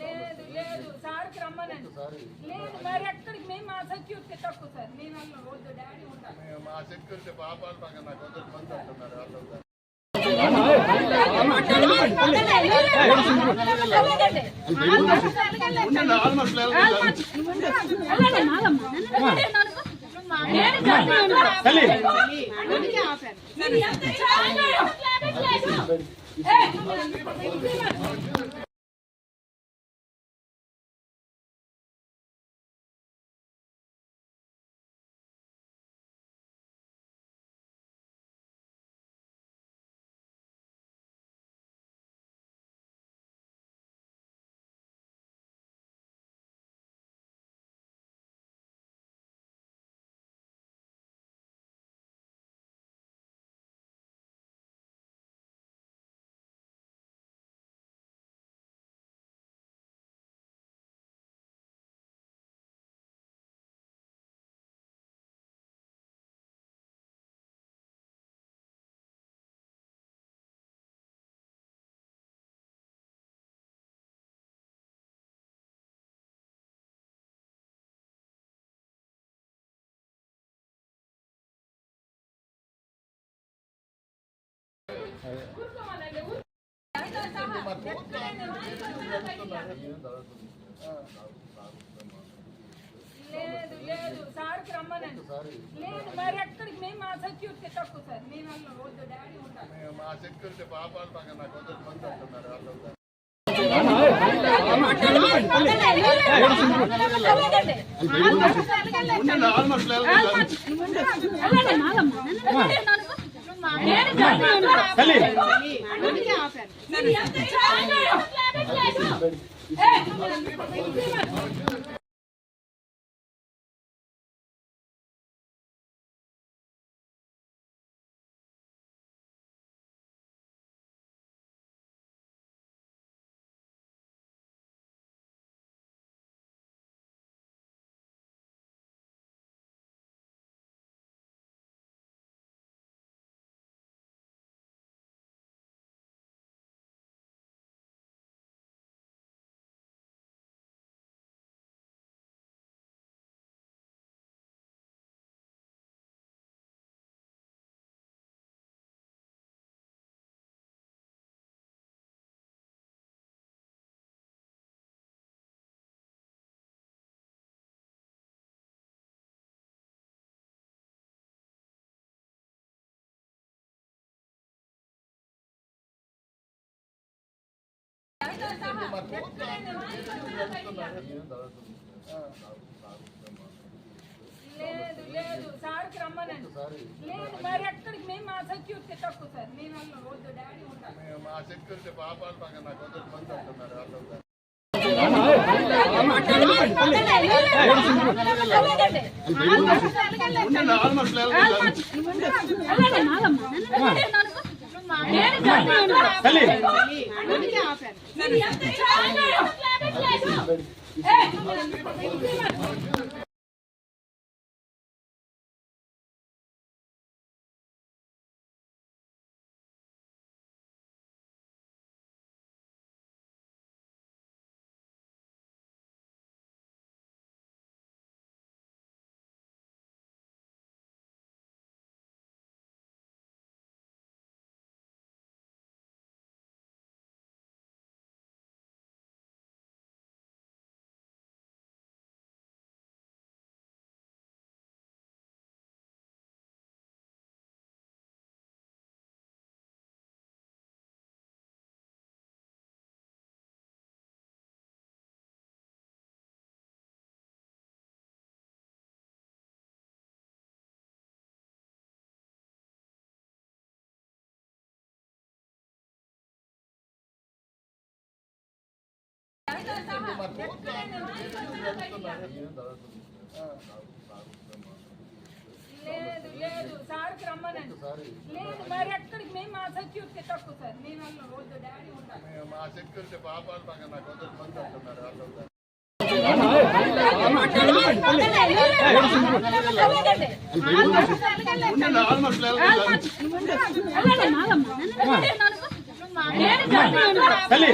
లేదు లేదు సార్కి రమ్మనండి లేదు మరి ఎక్కడికి మేము మా సెక్యూరిటీ తక్కువ సార్ మేము వద్దు డాడీ ఉంటారు మా సెక్యూరిటీ పాపాలు పక్కన నాకు కొంచెం మంది అంటున్నారు వాళ్ళు ఆల్మోస్ట్ తల్లి లేదు లేదు. సార్కి రమ్మనండి లేదు. మరి ఎక్కడికి మేము మా సెక్యూరిటీ తక్కువ సార్ మేము వెళ్ళం వద్దు డాడీ ఉంటారు మా సెక్యూరిటీ పాపాలు పక్కన నాకు కొంచెం మంది అంటున్నారు వాళ్ళు ఆల్మోస్ట్ తల్లి లేదు లేదు సార్కి రమ్మనండి. లేదు మరి ఎక్కడికి? మేము మా సెక్యూరిటీ తక్కువ సార్. మేము వద్దు డాడీ ఉంటారు. మా సెక్యూరిటీ పాపాలు పక్కన నాకు కొంచెం మంది అంటున్నారు వాళ్ళు ఆల్మోస్ట్ లేదు లేదు సార్కి రమ్మనండి. లేదు మరి ఎక్కడికి? మేము మా సెక్యూరిటీ తక్కువ సార్. మేము వద్దు డాడీ ఉంటారు మా సెక్యూరిటీ పాపాలు పక్కన నాకు కొంచెం మంది అంటున్నారు వాళ్ళు ఆల్మోస్ట్ తల్లి